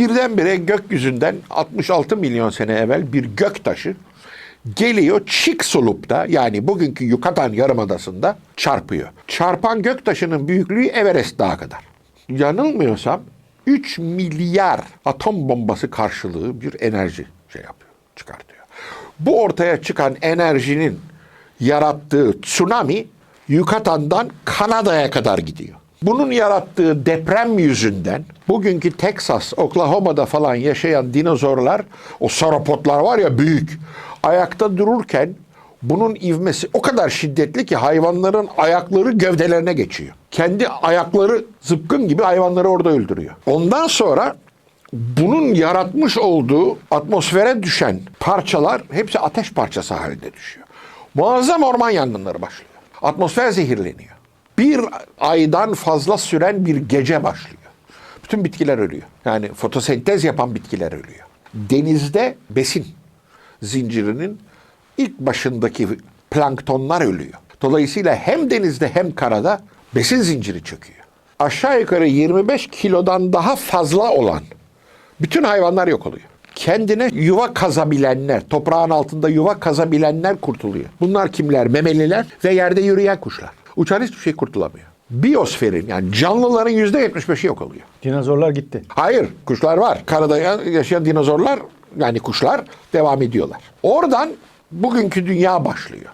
Birdenbire gökyüzünden 66 milyon sene evvel bir gök taşı geliyor Chicxulub'da yani bugünkü Yucatan Yarımadası'nda çarpıyor. Çarpan gök taşının büyüklüğü Everest Dağı kadar. Yanılmıyorsam 3 milyar atom bombası karşılığı bir enerji şey yapıyor, çıkartıyor. Bu ortaya çıkan enerjinin yarattığı tsunami Yukatan'dan Kanada'ya kadar gidiyor. Bunun yarattığı deprem yüzünden bugünkü Texas, Oklahoma'da falan yaşayan dinozorlar, o sauropodlar var ya büyük, ayakta dururken bunun ivmesi o kadar şiddetli ki hayvanların ayakları gövdelerine geçiyor. Kendi ayakları zıpkın gibi hayvanları orada öldürüyor. Ondan sonra bunun yaratmış olduğu atmosfere düşen parçalar hepsi ateş parçası halinde düşüyor. Muazzam orman yangınları başlıyor. Atmosfer zehirleniyor. Bir aydan fazla süren bir gece başlıyor. Bütün bitkiler ölüyor. Yani fotosentez yapan bitkiler ölüyor. Denizde besin zincirinin ilk başındaki planktonlar ölüyor. Dolayısıyla hem denizde hem karada besin zinciri çöküyor. Aşağı yukarı 25 kilodan daha fazla olan bütün hayvanlar yok oluyor. Kendine yuva kazabilenler, toprağın altında yuva kazabilenler kurtuluyor. Bunlar kimler? Memeliler ve yerde yürüyen kuşlar. Uçan hiçbir şey kurtulamıyor. Biyosferin yani canlıların yüzde 75'i yok oluyor. Dinozorlar gitti. Hayır, kuşlar var. Karada yaşayan dinozorlar yani kuşlar devam ediyorlar. Oradan bugünkü dünya başlıyor.